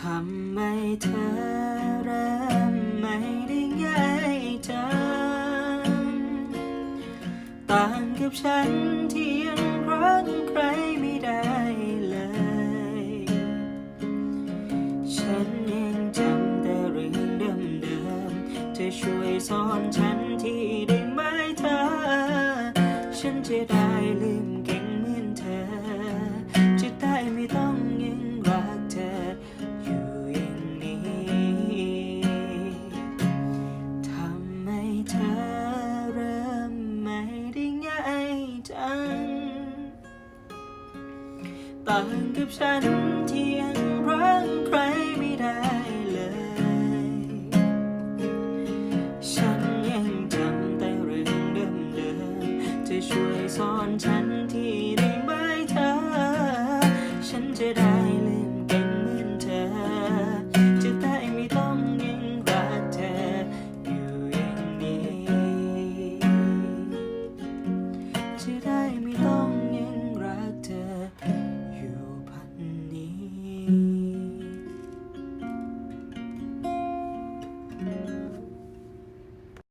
ทำไมเธอเริ่มไม่ได้ง่ายจังต่างกับฉันที่ยังรักใครไม่ได้เลย ฉันยังจำแต่เรื่องเดิมๆเธอช่วยสอนฉันที่ได้ไหมเธอ ฉันจะได้ลืมเก่ง ต่างกับฉันที่ยังรักใครไม่ได้เลย ฉันยังจำแต่เรื่องเดิมๆจะช่วยสอนฉันที่ได้ไหมเธอ ฉันจะได้ลืมเก่งเหมือนเธอ จะได้ไม่ต้องยังรักเธออยู่อย่างนี้ จะได้